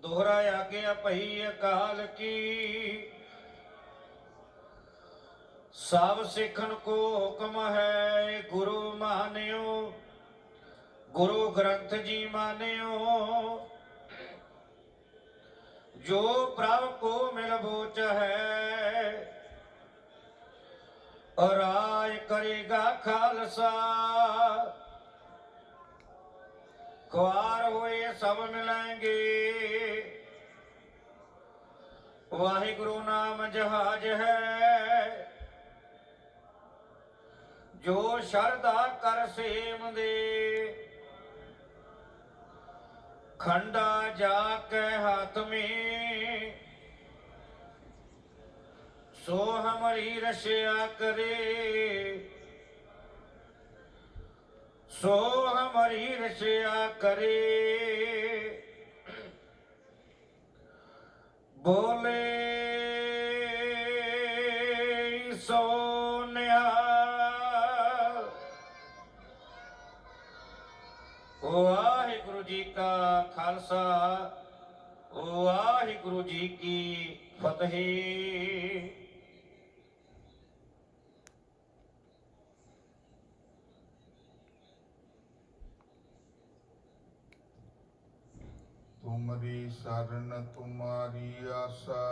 ਦੋਹਰਾ ਆਗਿਆ ਭਈ ਅਕਾਲ ਕੀ। ਸਭ ਸਿੱਖਣ ਕੋ ਹੁਕਮ ਹੈ, ਗੁਰੂ ਮਾਨਿਓ, ਗੁਰੂ ਗ੍ਰੰਥ ਜੀ ਮਾਨਿਓ। ਜੋ ਪ੍ਰਭ ਕੋ ਮਿਲ ਬੋਚ ਹੈ, ਰਾਜ ਕਰੇਗਾ ਖਾਲਸਾ। ਖੁਆਰ ਹੋਏ ਸਭ ਮਿਲਾਂਗੇ ਵਾਹਿਗੁਰੂ ਨਾਮ ਜਹਾਜ ਹੈ। ਜੋ ਸ਼ਰਧਾ ਕਰ ਸੇਮ ਦੇ, ਖੰਡਾ ਜਾ ਕੇ ਹੱਥ ਮੇ। ਸੋ ਹਮਰੀ ਰਸ਼ਿਆ ਕਰੇ। ਸੋ ਹਮਰੀ ਰਸ਼ਿਆ ਕਰੇ। ਬੋਲੇ ਸੋਨਿਆ। ਵਾਹਿਗੁਰੂ ਜੀ ਕਾ ਖਾਲਸਾ ਵਾਹਿਗੁਰੂ ਜੀ ਕੀ ਫਤਿਹ। ਤੁਮਰੀ ਸਰਨ ਤੁਮਾਰੀ ਆਸਾ।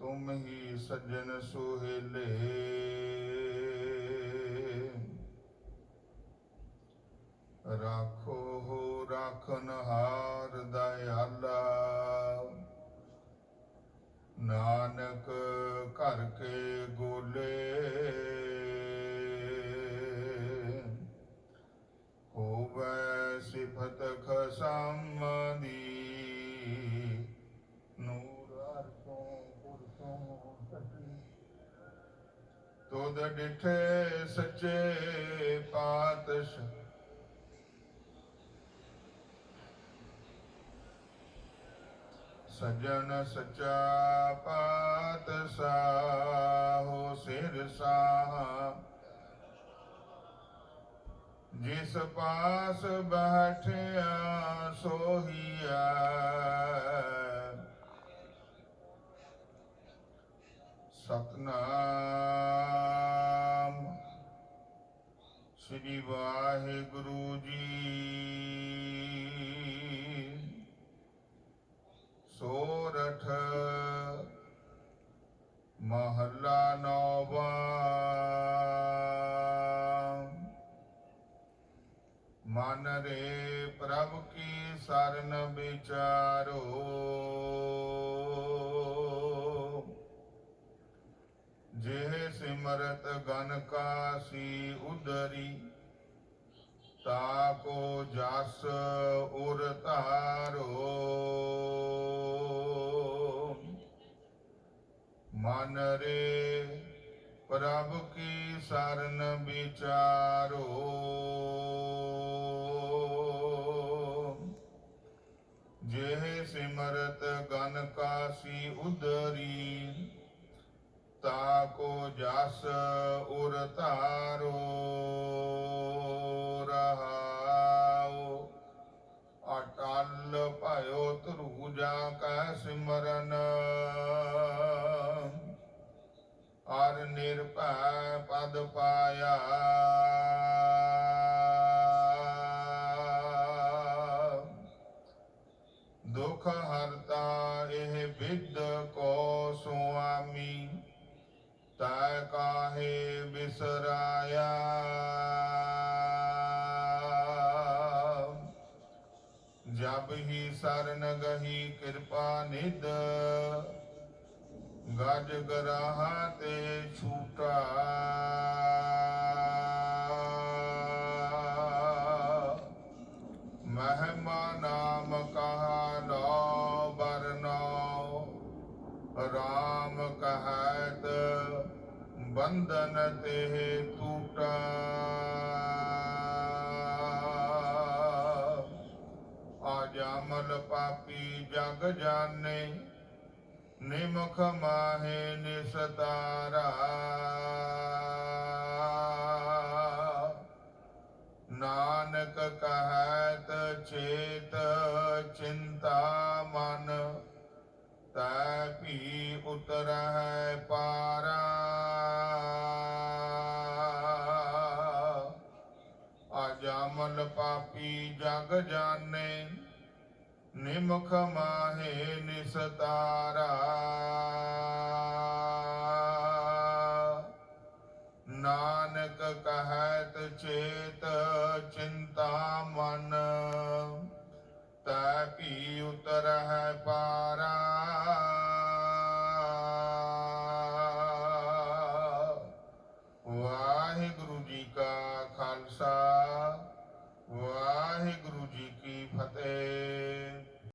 ਤੁਮ ਹੀ ਸੱਜਣ ਸੁਹੇਲੇ। ਰਾਖੋ ਹੋ ਰਾਖਨ ਤੁਧ ਡਿਠੇ ਸੱਚੇ ਪਾਤਸ਼ਾਹ। ਸਜਣ ਸਚਾ ਪਾਤਸ਼ਾਹ, ਹੋ ਸਿਰ ਸਾਹ। ਜਿਸ ਪਾਸ ਬੈਠਿਆ ਸੋਹੀਆ ਸਤਨਾ ਸ੍ਰੀ ਵਾਹਿਗੁਰੂ ਜੀ। ਸੋਰਠ ਮਹੱਲਾ ਨੌਵਾਂ। ਮਨ ਰੇ ਪ੍ਰਭ ਕੀ ਸਰਨ ਵਿਚਾਰੋ। ਸਿਮਰਤ ਗਨ ਕਾਸੀ ਉਦਰੀ ਤਾ ਕੋ ਜਸ ਉਰ ਧਾਰੋ ਮਨ ਰੇ ਪ੍ਰਭ ਕੀ ਸਰਨ ਵਿਚਾਰੋ ਜਿਹ ਸਿਮਰਤ ਗਨ ਕਾਸੀ ਉਦਰੀ ਤਾ ਕੋ ਜਸ ਉਰ ਧਾਰੋ, ਰਹਾਉ। ਅਟਲ ਭਇਓ ਧਰੂਜਾ ਕੈ ਸਿਮਰਨ। ਅਰ ਨਿਰਭੈ ਪਦ ਪਾਇਆ। ਦੁਖ ਹਰ ਕਾਹੇ ਬਿਸਰਾਇਆ? ਜਬ ਹੀ ਸਰਨ ਗਹੀ ਕਿਰਪਾ ਨਿਧ, ਗਜ ਗਰਾਹਾ ਤੇ ਛੂਟਾ। ਮਹਿਮਾ ਨਾਮ ਕਹਾ ਨੋ ਬਰਨੋ, ਰਾਮ ਕਹਤ बंधन ते टूटा आजा मल पापी जग जाने, निमुख माहे निसतारा। नानक कहत चेत चिंता मन, तैपी उतर है पारा। ਜਗ ਜਾਣੇ ਨਿਮਖ ਮਾਹੇ ਨਿਸਤਾਰਾ। ਨਾਨਕ ਕਹਤ ਚੇਤ ਚਿੰਤਾ ਮਨ ਤੈ ਉਤਰ ਹੈ ਪਾਰਾ।